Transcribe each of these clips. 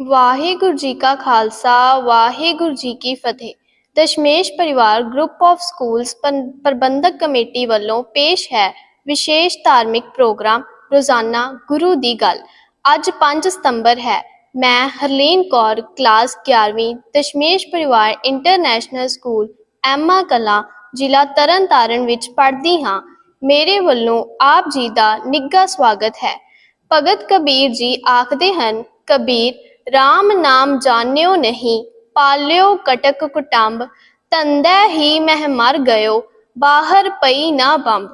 ਵਾਹਿਗੁਰੂ ਜੀ ਕਾ ਖਾਲਸਾ, ਵਾਹਿਗੁਰੂ ਜੀ ਕੀ ਫਤਿਹ। Dashmesh Parivar group of schools ਪੰ- ਪ੍ਰਬੰਧਕ ਕਮੇਟੀ ਵੱਲੋਂ ਪੇਸ਼ ਹੈ ਵਿਸ਼ੇਸ਼ ਧਾਰਮਿਕ ਪ੍ਰੋਗਰਾਮ ਰੋਜ਼ਾਨਾ ਗੁਰੂ ਦੀ ਗੱਲ। ਅੱਜ 5 ਸਤੰਬਰ ਹੈ। ਮੈਂ ਹਰਲੀਨ ਕੌਰ, ਕਲਾਸ 11ਵੀਂ Dashmesh Parivar international school Emma Kalan, ਜ਼ਿਲ੍ਹਾ ਤਰਨਤਾਰਨ ਵਿੱਚ ਪੜ੍ਹਦੀ ਹਾਂ। ਮੇਰੇ ਵੱਲੋਂ ਆਪ ਜੀ ਦਾ ਨਿੱਘਾ ਸਵਾਗਤ ਹੈ। ਭਗਤ ਕਬੀਰ ਜੀ ਆਖਦੇ ਹਨ, ਕਬੀਰ RAM ਨਾਮ ਜਾਣਿਓ ਨਹੀਂ, ਪਾਲਿਓ ਕਟਕ ਕੁਟੰਬ, ਤੰਦੈ ਹੀ ਮਹਿ ਮਰ ਗਇਓ, ਬਾਹਰ ਪਈ ਨਾ ਬੰਬ।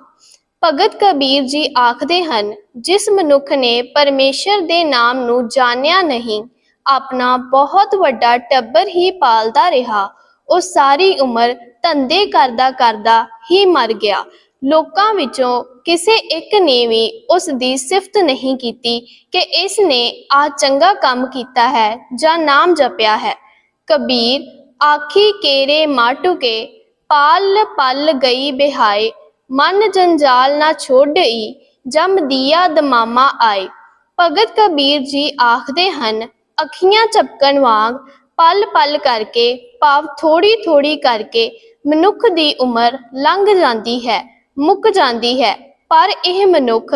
ਭਗਤ ਕਬੀਰ ਜੀ ਆਖਦੇ ਹਨ, ਜਿਸ ਮਨੁੱਖ ਨੇ ਪਰਮੇਸ਼ਰ ਦੇ ਨਾਮ ਨੂੰ ਜਾਣਿਆ ਨਹੀਂ, ਆਪਣਾ ਬਹੁਤ ਵੱਡਾ ਟੱਬਰ ਹੀ ਪਾਲਦਾ ਰਿਹਾ, ਉਹ ਸਾਰੀ ਉਮਰ ਧੰਦੇ ਕਰਦਾ ਕਰਦਾ ਹੀ ਮਰ ਗਿਆ। ਲੋਕਾਂ ਵਿੱਚੋਂ ਕਿਸੇ ਇੱਕ ਨੇ ਵੀ ਉਸ ਦੀ ਸਿਫਤ ਨਹੀਂ ਕੀਤੀ ਕਿ ਇਸ ਨੇ ਆ ਚੰਗਾ ਕੰਮ ਕੀਤਾ ਹੈ ਜਾਂ ਨਾਮ ਜਪਿਆ ਹੈ। ਕਬੀਰ ਆਖੀ ਕੇਰੇ ਮਾਟੁਕੇ ਪਾਲ ਪਲ ਗਈ ਬਿਹਾਏ, ਮਨ ਜੰਜਾਲ ਨਾ ਛੋੜਈ ਜਮ ਦੀਆ ਦਮਾਮਾ ਆਏ। ਭਗਤ ਕਬੀਰ ਜੀ ਆਖਦੇ ਹਨ, ਅੱਖੀਆਂ ਝਪਕਣ ਵਾਂਗ ਪਲ ਪਲ ਕਰਕੇ ਭਾਵ ਥੋੜੀ ਥੋੜੀ ਕਰਕੇ ਮਨੁੱਖ ਦੀ ਉਮਰ ਲੰਘ ਜਾਂਦੀ ਹੈ। ਮੁੱਕ ਜਾਂਦੀ ਹੈ। ਪਰ ਇਹ ਮਨੁੱਖ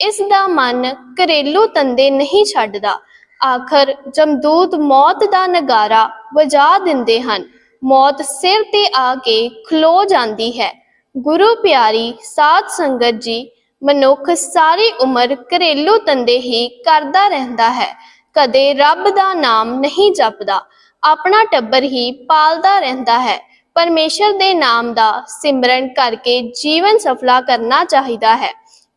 ਇਸ ਦਾ ਮਨ ਘਰੇਲੂ ਤੰਦੇ ਨਹੀਂ ਛੱਡਦਾ। ਆਖਰ ਜਮਦੂਤ ਮੌਤ ਦਾ ਨਗਾਰਾ ਵਜਾ ਦਿੰਦੇ ਹਨ। ਮੌਤ ਸਿਰ ਤੇ ਆ ਕੇ ਖਲੋ ਜਾਂਦੀ ਹੈ। ਗੁਰੂ ਪਿਆਰੀ ਸਾਧ ਸੰਗਤ ਜੀ, ਮਨੁੱਖ ਸਾਰੀ ਉਮਰ ਘਰੇਲੂ ਤੰਦੇ ਹੀ ਕਰਦਾ ਰਹਿੰਦਾ ਹੈ। ਕਦੇ ਰੱਬ ਦਾ ਨਾਮ ਨਹੀਂ ਜਪਦਾ। ਆਪਣਾ ਟੱਬਰ ਹੀ ਪਾਲਦਾ ਰਹਿੰਦਾ ਹੈ। ਪਰਮੇਸ਼ਰ ਦੇ ਨਾਮ ਦਾ ਸਿਮਰਨ ਕਰਕੇ ਜੀਵਨ ਸਫਲਾ ਕਰਨਾ ਚਾਹੀਦਾ ਹੈ।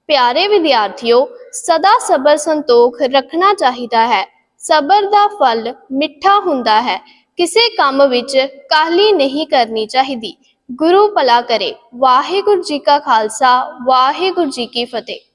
ਪਿਆਰੇ ਵਿਦਿਆਰਥੀਓ, ਸਦਾ ਸਬਰ ਸੰਤੋਖ ਰੱਖਣਾ ਚਾਹੀਦਾ ਹੈ। ਸਬਰ ਦਾ ਫਲ ਮਿੱਠਾ ਹੁੰਦਾ ਹੈ। ਕਿਸੇ ਕੰਮ ਵਿੱਚ ਕਾਹਲੀ ਨਹੀਂ ਕਰਨੀ ਚਾਹੀਦੀ। ਗੁਰੂ ਭਲਾ ਕਰੇ। ਵਾਹਿਗੁਰੂ ਜੀ ਕਾ ਖਾਲਸਾ, ਵਾਹਿਗੁਰੂ ਜੀ ਕੀ ਫਤਿਹ।